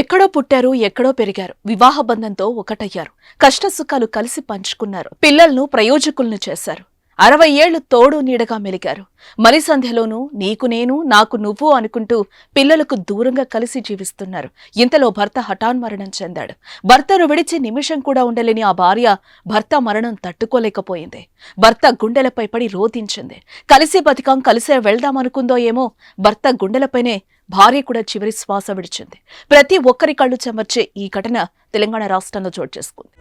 ఎక్కడో పుట్టారు ఎక్కడో పెరిగారు. వివాహ బంధంతో ఒకటయ్యారు. కష్టసుఖాలు కలిసి పంచుకున్నారు. పిల్లలను ప్రయోజకులను చేశారు. అరవై ఏళ్ళు తోడు నీడగా మెలిగారు. మలిసంధ్యలోనూ నీకు నేను నాకు నువ్వు అనుకుంటూ పిల్లలకు దూరంగా కలిసి జీవిస్తున్నారు. ఇంతలో భర్త హఠాన్మరణం చెందాడు. భర్తను విడిచి నిమిషం కూడా ఉండలేని ఆ భార్య భర్త మరణం తట్టుకోలేకపోయింది. భర్త గుండెలపై పడి రోధించింది. కలిసి బతికాం కలిసే వెళ్దామనుకుందో ఏమో భర్త గుండెలపైనే భార్య కూడా చివరి శ్వాస విడిచింది. ప్రతి ఒక్కరి కళ్ళు చెమర్చే ఈ ఘటన తెలంగాణ రాష్ట్రంలో చోటు చేసుకుంది.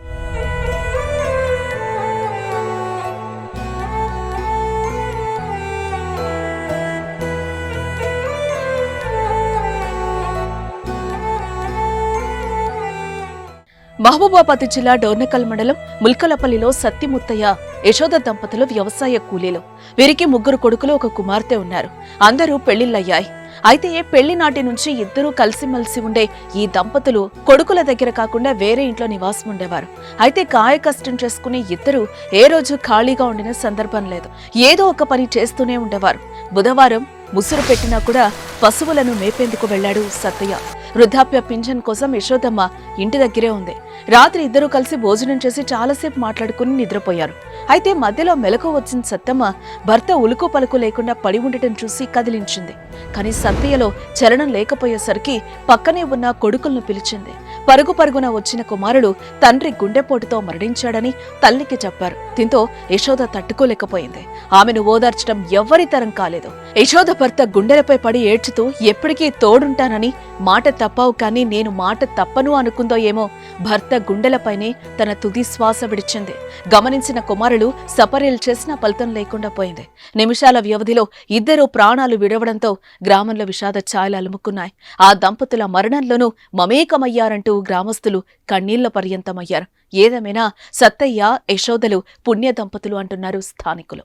మహబూబాబాద్ జిల్లా డోర్నకల్ మండలం ముల్కలపల్లిలో సత్యముత్తయ్య యశోద దంపతులు వ్యవసాయ కూలీలు. వీరికి ముగ్గురు కొడుకులు ఒక కుమార్తె ఉన్నారు. అందరూ పెళ్ళిళ్ళయ్యాయి. అయితే పెళ్ళి నాటి నుంచి ఇద్దరూ కలిసిమెలిసి ఉండే ఈ దంపతులు కొడుకుల దగ్గర కాకుండా వేరే ఇంట్లో నివాసం ఉండేవారు. అయితే కాయ కష్టం చేసుకుని ఇద్దరు ఏ రోజు ఖాళీగా ఉండిన సందర్భం లేదు. ఏదో ఒక పని చేస్తూనే ఉండేవారు. బుధవారం ముసురు పెట్టినా కూడా పశువులను మేపేందుకు వెళ్ళాడు సత్తయ్య వృద్ధాప్య పింఛన్ కోసం యశోదమ్మ ఇంటి దగ్గరే ఉంది. రాత్రి ఇద్దరూ కలిసి భోజనం చేసి చాలాసేపు మాట్లాడుకుని నిద్రపోయారు. అయితే మధ్యలో మెలకు వచ్చిన సత్తమ్మ భర్త ఉలుకు పలుకు లేకుండా పడి ఉండటం చూసి కదిలించింది. కానీ సత్తయ్యలో చలనం లేకపోయేసరికి పక్కనే ఉన్న కొడుకులను పిలిచింది. పరుగు పరుగున వచ్చిన కుమారుడు తండ్రి గుండెపోటుతో మరణించాడని తల్లికి చెప్పారు. దీంతో యశోద తట్టుకోలేకపోయింది. ఆమెను ఓదార్చడం ఎవ్వరి తరం కాలేదు. యశోద భర్త గుండెలపై పడి ఏడ్చుతూ ఎప్పటికీ తోడుంటానని మాట తప్పవు కానీ నేను మాట తప్పను అనుకుందో ఏమో. భర్త గుండెలపైనే తన తుది శ్వాస విడిచింది. గమనించిన కుమారులు సపర్యలు చేసిన ఫలితం లేకుండా పోయింది. నిమిషాల వ్యవధిలో ఇద్దరు ప్రాణాలు విడవడంతో గ్రామంలో విషాద ఛాయలు అలుముకున్నాయి. ఆ దంపతుల మరణంలోనూ మమేకమయ్యారంటూ గ్రామస్తులు కన్నీళ్ళ పర్యంతమయ్యారు. ఏదేమైనా సత్తయ్య యశోదలు పుణ్య దంపతులు అంటున్నారు స్థానికులు.